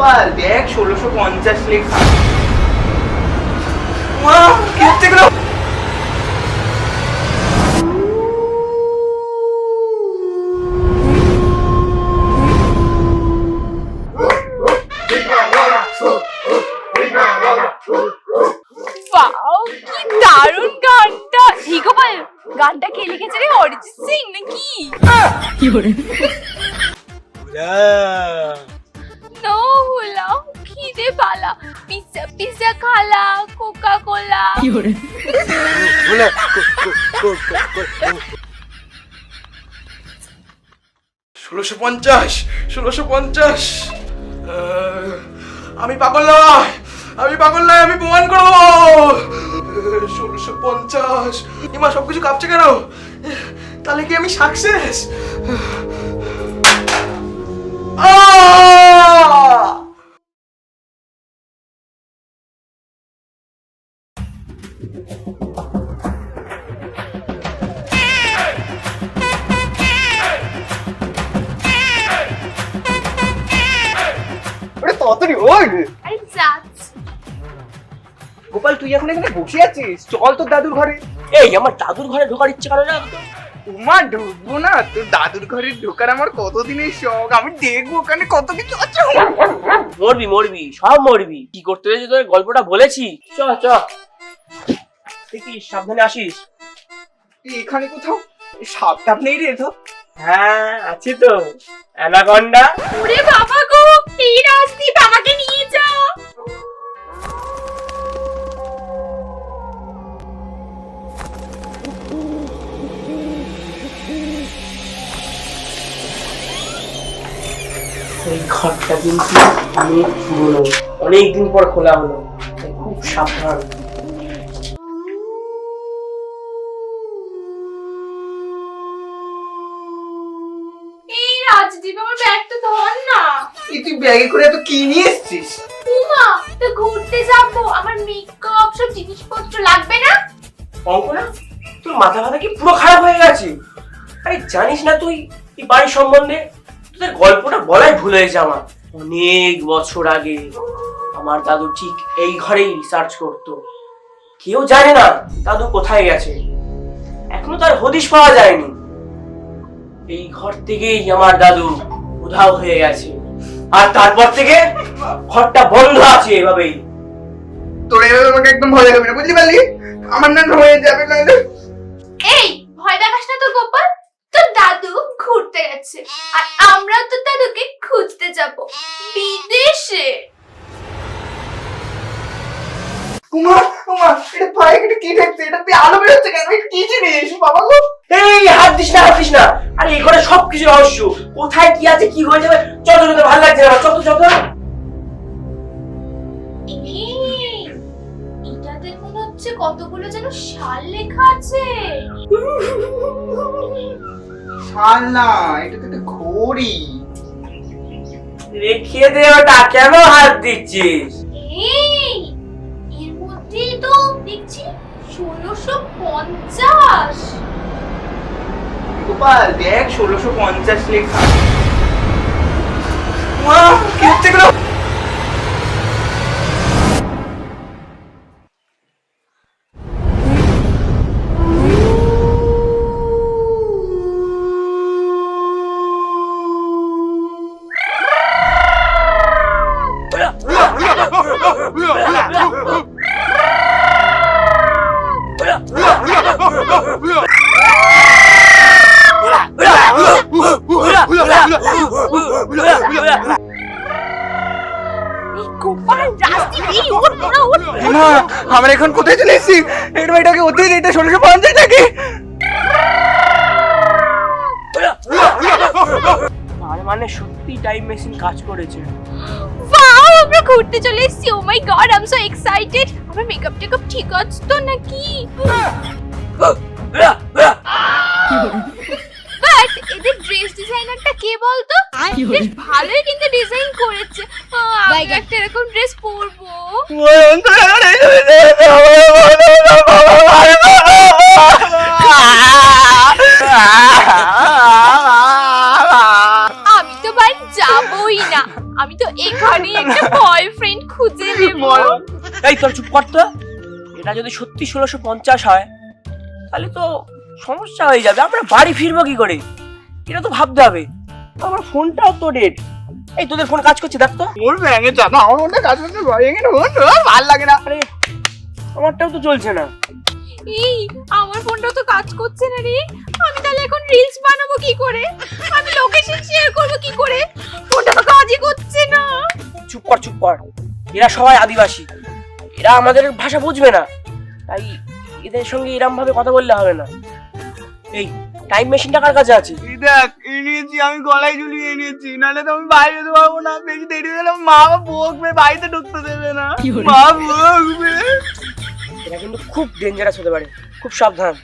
গোপাল দেখ ষোলোশো পঞ্চাশ লেখা। মা কি হচ্ছে কি দারুণ গানটা। এই গোপাল গানটা কে লিখেছে রে? অরিজিৎ সিং নাকি? নো হুলা খিদে পালা। পিজ্জা পিজ্জা খালা কোকা কোলা ষোলোশো পঞ্চাশ ষোলোশো পঞ্চাশ। আমি পাগল নয় আমি পাগল নয় আমি প্রমাণ করব। ষোলোশো পঞ্চাশ। এমা সব কিছু কাঁপছে কেন? তাহলে কি আমি সাকসেস বসে আছিস চল তোর দাদুর ঘরে। এই আমার দাদুর ঘরে ঢোকার ইচ্ছে করে না একদম। উমা ঢুকবো না। তোর দাদুর ঘরে ঢোকার আমার কতদিনের শখ? আমি দেখব ওখানে কত কিছু আছে। মরবি মরবি সব মরবি। কি করতে হয়েছে তোর? গল্পটা বলেছি। চ চ। দেখিস সাবধানে আসিস? তুই এখানে কোথাও? সাপটাপ নেই রে তো হ্যাঁ আছে তো। অ্যানাকন্ডা। ওরে বাবা এই ঘরটা কিন্তু অনেক পুরনো। অনেক দিন পর খোলা হলো। খুব সাবধান। এই রাজদীপ আমার না। এই তুই ব্যাগে করে এত কি নিয়ে এসছিস? উমা তো ঘুরতে যাব। আমার মেকআপ সব জিনিসপত্র লাগবে না? অঙ্কনা তোর মাথা মাথা কি পুরো খারাপ হয়ে গেছে? আরে জানিস না তুই এই বাড়ির সম্বন্ধে তোদের বলাই ভুলে আমার অনেক বছর আগে আমার দাদু ঠিক এই ঘরেই রিসার্চ করতো। কেউ জানে না দাদু কোথায় গেছে। এখনও তার হদিশ পাওয়া যায়নি। এই ঘর থেকেই আমার দাদু উধাও হয়ে গেছে। আর তারপর থেকে ঘরটা বন্ধ আছে এভাবেই। তোর এভাবে আমাকে একদম ভয় দেখাবি না বুঝলি পারলি আমার না হয়ে যাবে না এই ভয় দেখাস না তোর গোপাল? দাদু ঘুরতে গেছে। আর আমরা তো দাদুকে খুঁজতে যাব। বিদেশে। উমা উমা এটা পায়ে এটা কি দেখছে? এটা তুই আলো বেরোচ্ছে কেন? এটা কি জিনিস? বাবা গো। এই হাত দিস না হাত দিস না। আরে এই ঘরে সবকিছু রহস্য। কোথায় কি আছে কি হয়ে যাবে চল চল ভালো লাগছে না। চল চল এটাতে মনে হচ্ছে কতগুলো যেন সাল লেখা আছে। শাল এটা তো একটা ঘড়ি রেখে দে ওটা কেন হাত দিচ্ছিস? এই এর মধ্যে তো দেখছি ষোলোশো পঞ্চাশ। গোপাল দেখ ষোলোশো পঞ্চাশ লেখা। মা কি হচ্ছে না আমরা এখন কোথায় চলে এসেছি? এটা এটাকে অতীত এটা ষোলোশো পঞ্চাশ নাকি? তার মানে সত্যি টাইম মেশিন কাজ করেছে। আমরা ঘুরতে চলে এসেছি। ও my god I am so excited আমার মেকআপ টেকআপ ঠিক আছে তো নাকি? বাট এদের ড্রেস ডিজাইনারটা কে বলতো? বেশ ভালোই কিন্তু ডিজাইন করেছে। আমি একটা এরকম ড্রেস পরবো। আমি আমি তো এখানেই একটা বয়ফ্রেন্ড খুঁজে নেব। এই তোর চুপ কর তো। এটা যদি সত্যি ষোলোশো পঞ্চাশ হয় তাহলে তো সমস্যা হয়ে যাবে। আমরা বাড়ি ফিরবো কি করে? এটা তো ভাবতে হবে। আমার ফোনটাও তো ডেট এই তোদের ফোন কাজ করছে দেখ তো। ওর ব্যাঙে চাপ। আমার মধ্যে কাজ করতে ভেঙে নেব ভালো লাগে না। আরে আমারটাও তো চলছে না। এই আমার ফোনটা তো কাজ করছে না রে। আমি তাহলে এখন রিলস বানাবো কি করে? আমি লোকেশন শেয়ার করব কি করে? কর চুপ কর এরা সবাই আদিবাসী। এরা আমাদের ভাষা বুঝবে না। তাই এদের সঙ্গে এরম ভাবে কথা বললে হবে না। এই টাইম মেশিনটা কার কাছে আছে? এই দেখ এনেছি আমি গলায় ঝুলিয়ে এনেছি নাহলে তো আমি বাইরে যেতে পারব না। বেশি দেরি গেলে মা বকবে বাড়িতে ঢুকতে দেবে না। মা বকবে। এটা কিন্তু খুব ডেঞ্জারাস হতে পারে। খুব সাবধান।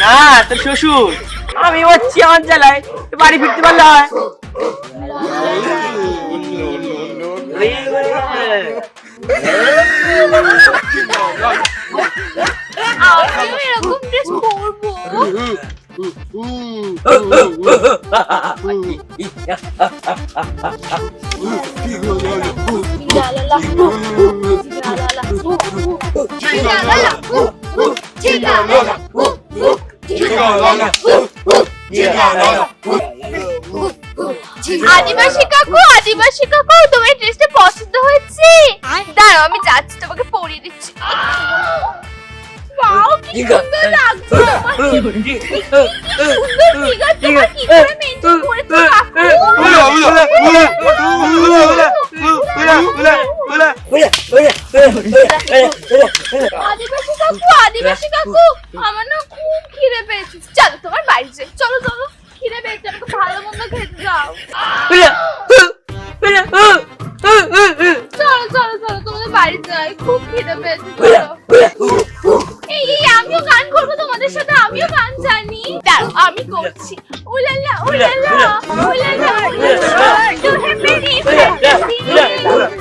না তোর শ্বশুর আমি হচ্ছি আমার জ্বালায় বাড়ি ফিরতে পারলে হয় এরকম ড্রেস পরবো আদিবাসী কাকু আদিবাসী কাকু তোমার ড্রেসটা পছন্দ হয়েছে দাঁড়াও আমি যাচ্ছি তোমাকে পরিয়ে দিচ্ছি ওয়াও কি সুন্দর লাগছে তোমার সুন্দর ফিগার তোমার কি করে মেনটেন করেছ আদিবাসী কাকু আদিবাসী কাকু আমার না খুব খিদে পেয়েছে। চলো তোমার বাড়ি যাই। চলো চলো খিদে পেয়েছে। আমাকে ভালো মন্দ খেতে দাও। চলো চলো চলো তোমাদের বাড়ি যাই। খুব খিদে পেয়েছে এই এই আমিও গান করব তোমাদের সাথে আমিও গান জানি। দাঁড়াও আমি করছি। উলালা উলালা উলালা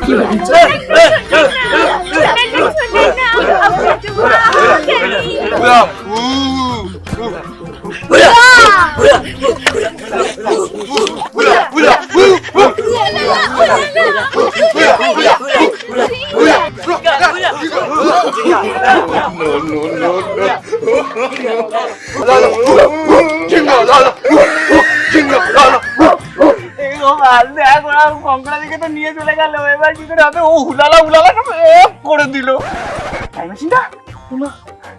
뭐야? 우. 뭐야? 뭐야? 뭐야? 뭐야? 뭐야? 뭐야? দিকে তো নিয়ে চলে গেল এবার কি করে হবে? ও হুলালা হুলালা সব করে দিল। টাইম মেশিনটা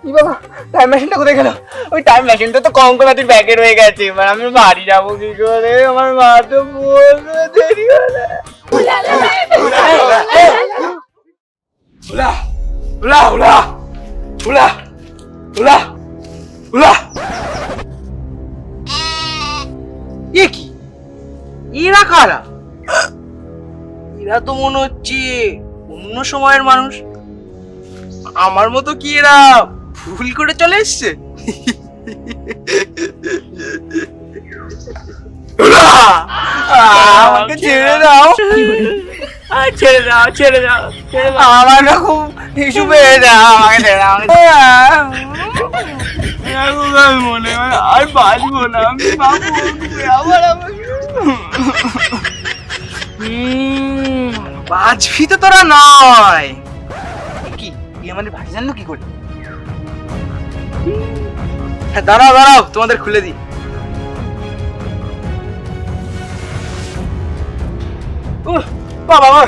ই বাবা টাইম মেশিনটা কোথায় গেল? ওই টাইম মেশিনটা তো কঙ্কড়াতির ব্যাগে রয়ে গেছে এবার আমি বাড়ি যাব কি করে? আমার মা তো বলবে দেরি হলে। উলা উলা উলা উলা উলা উলা এ কি? এরা কারা? এরা তো মনে হচ্ছে। অন্য সময়ের মানুষ। আমার মতো কি এরা ভুল করে চলে এসছে? আমাকে ছেড়ে দাও। ছেড়ে দাও ছেড়ে দাও আমার খুব ইস্যু পেয়ে দাও আমাকে ছেড়ে দাও। মনে হয় আর বাঁচবো না। আমি বাঁচবো। আবার বাঁচবি তো তোরা নয়। কি তুই আমাদের বাড়ি জানলো কি করে? হ্যাঁ দাঁড়াও দাঁড়াও তোমাদের খুলে দিই। বাবা মা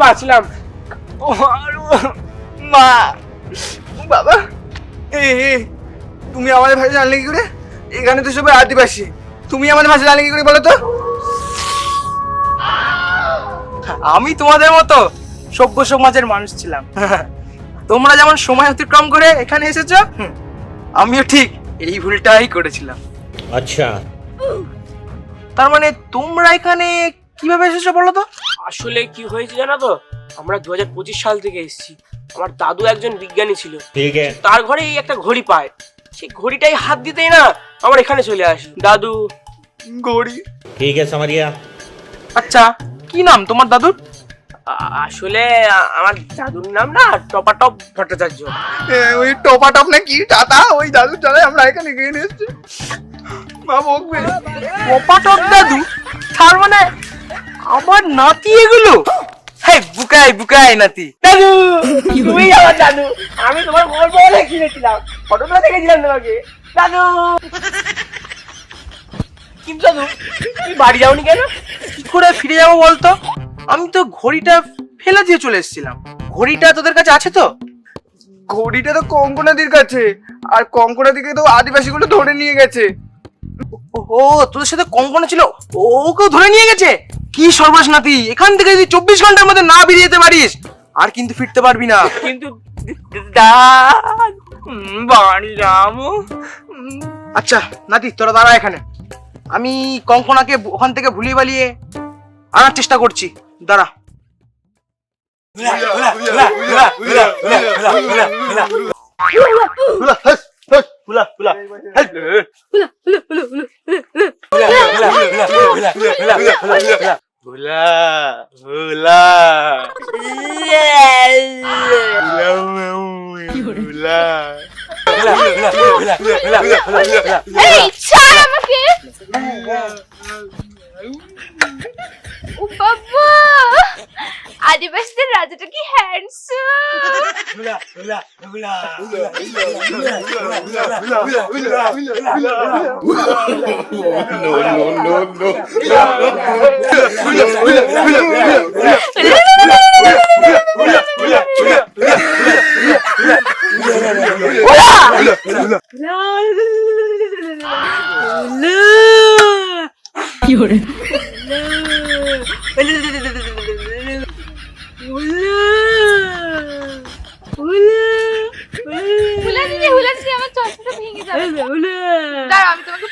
বাঁচলাম মা বাবা এ, তুমি আমাদের ভাষা জানলে কি করে? এখানে তো সবাই আদিবাসী। তুমি আমাদের ভাষা জানলে কি করে বলো তো? আমি তোমাদের মতো সভ্য সমাজের মানুষ ছিলাম। তোমরা যেমন সময় অতিক্রম করে এখানে এসেছ আমিও ঠিক এই ভুলটাই করেছিলাম। আচ্ছা। তার মানে তোমরা এখানে কীভাবে এসেছ বলো তো? আসলে কি হয়েছে জানো তো? আমরা দু হাজার পঁচিশ সাল থেকে এসেছি। আমার দাদু একজন বিজ্ঞানী ছিল। তার ঘরে এই একটা ঘড়ি পায়। সেই ঘড়িটাই হাত দিতেই না আমার এখানে চলে আসি। দাদু ঘড়ি। ঠিক আছে আচ্ছা। কি নাম তোমার দাদুর? আসলে আমার দাদুর নাম না টপাটপ ভট্টাচার্য। ওই টপা টপ না কি? টাটা ওই দাদুর চলে আমরা এখানে গিয়ে নিয়ে এসছি। মা বকবে টপাটপ দাদু? তার মানে আমার নাতি এগুলো? হেই বুকাই বুকাই নাতি। দাদু তুমি আমার দাদু। আমি তোমার গল্প বলে কিনেছিলাম। ফটোটা দেখেছিলাম তোমাকে। দাদু। কিন্তু তুমি বাড়ি যাওনি কেন? কি করে ফিরে যাব বলতো? আমি তো ঘড়িটা ফেলে দিয়ে চলে এসেছিলাম। ঘড়িটা তোদের কাছে আছে তো? ঘড়িটা তো কঙ্কনাদির কাছে। আর কঙ্কনাদিকে তো আদিবাসীগুলো ধরে নিয়ে গেছে। ও তোদের সাথে কঙ্কনা ছিল? ওকেও ধরে নিয়ে গেছে? কি সর্বনাশ নাতি এখান থেকে যদি চব্বিশ ঘণ্টার মধ্যে না বেরিয়ে যেতে পারিস আর কিন্তু ফিরতে পারবি না। কিন্তু বাড়ি যাব। আচ্ছা নাতি তোরা দাঁড়া এখানে। আমি কঙ্কনাকে ওখান থেকে ভুলিয়ে বালিয়ে আনার চেষ্টা করছি। দাঁড়া। এই ছাড় ও বাবা আদিবাসীদের রাজাটা কি হ্যান্ডসাম হুলা দিদি হুলা দিদি আমার চশমাটা ভেঙে যাবে দাঁড়াও আমি তোমাকে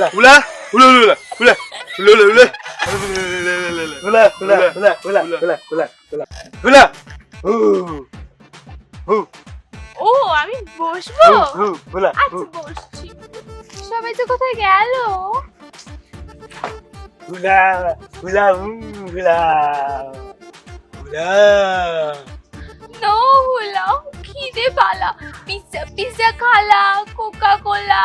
দিচ্ছি। ও আমি বসবো আচ্ছা বসছি সবাই তো কোথায় গেল নো হুলা খিদে পালা পিজ্জা পিজ্জা খালা কোকা কোলা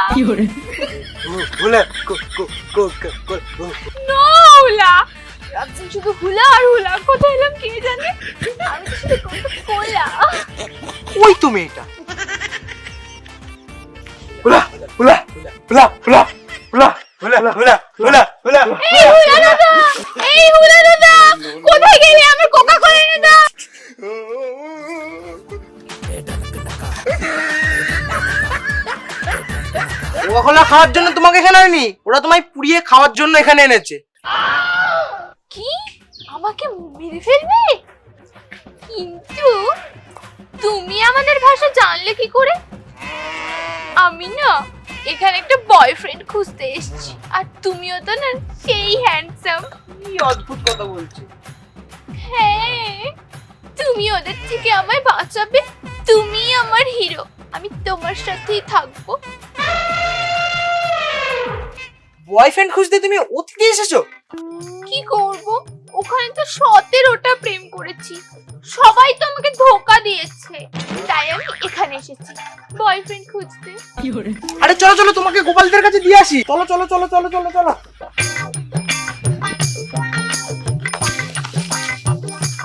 নো হুলা ভাবছেন শুধু হুলা আর হুলা কোথায় এলাম কে জানে আমি তো শুধু কোলা ওই তো মেয়েটা হুলা হুলা হুলা হুলা হুলা হুলা হুলা হুলা হুলা হুলা ওগুলো খাওয়ার জন্য তোমাকে এখানে আনেনি? ওরা তোমায় পুড়িয়ে খাওয়ার জন্য এখানে এনেছে। কি? আমাকে মেরে ফেলবে? কিন্তু তুমি আমাদের ভাষা জানলে কি করে? আমি না এখানে একটা বয়ফ্রেন্ড খুঁজতে এসেছি আর তুমিও তো না সেই হ্যান্ডসাম কি অদ্ভুত কথা বলছে। হ্যাঁ তুমি ওদের থেকে আমায় বাঁচাবে তুমি আমার হিরো আমি তোমার সাথেই থাকব। বয়ফ্রেন্ড খুঁজতে তুমি অতিথি এসেছ? কি করব? ওখানে তো সতেরোটা প্রেম করেছি। সবাই তো আমাকে ধোকা দিয়েছে। তাই আমি এখানে এসেছি। বয়ফ্রেন্ড খুঁজতে। আরে চলো চলো তোমাকে গোপালদের কাছে দিয়ে আসি। চলো চলো চলো চলো চলো চলো।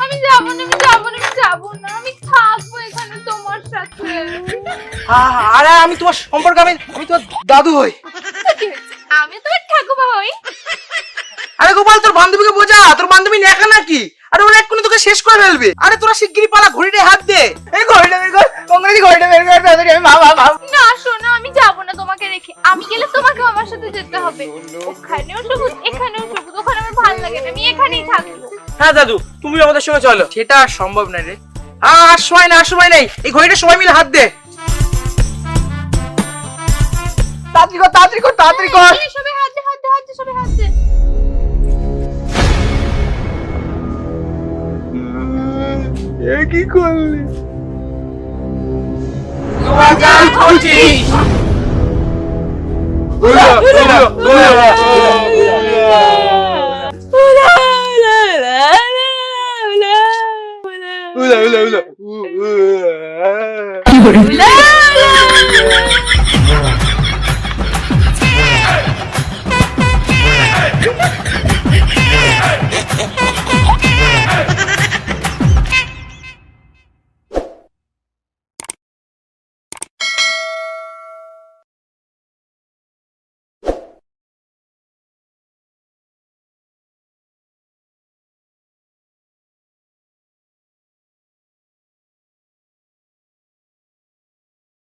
আমি যাব না আমি যাব না আমি যাব না। আমি থাকব এখানে তোমার সাথে। হ্যাঁ হ্যাঁ, আরে আমি তোমার সম্পর্কে আমি আমি তোমার দাদু হই? আমি তোমার ঠাকুমা হই আরে গোপাল তোর বান্ধবীকে বোঝা তোর বান্ধবী নেখা নাকি? আরে ওরা এক্ষুনি তোকে শেষ করে ফেলবে। আরে তোরা শিগগিরই পালা ঘড়িটায় হাত দে। এই ঘড়িটা বের কর ঘড়িটা বের কর তাড়াতাড়ি আমি মা মা মা না শোনো আমি যাব না তোমাকে রেখে। আমি গেলে তোমাকেও আমার সাথে যেতে হবে। ওখানেও সবুজ এখানেও সবুজ ওখানে আমার ভালো লাগে না আমি এখানেই থাকব। হ্যাঁ দাদু তুমি আমাদের সঙ্গে চলো। সেটা আর সম্ভব নয় রে। আর সময় না আর সময় নেই। এই ঘড়িটা সবাই মিলে হাত দে। তাড়াতাড়ি কর তাড়াতাড়ি কর তাড়াতাড়ি কর। সবে হাত দে হাত সবে হাত এ কি করলি? তোমার গাল খুঁজি Hola, hola, hola.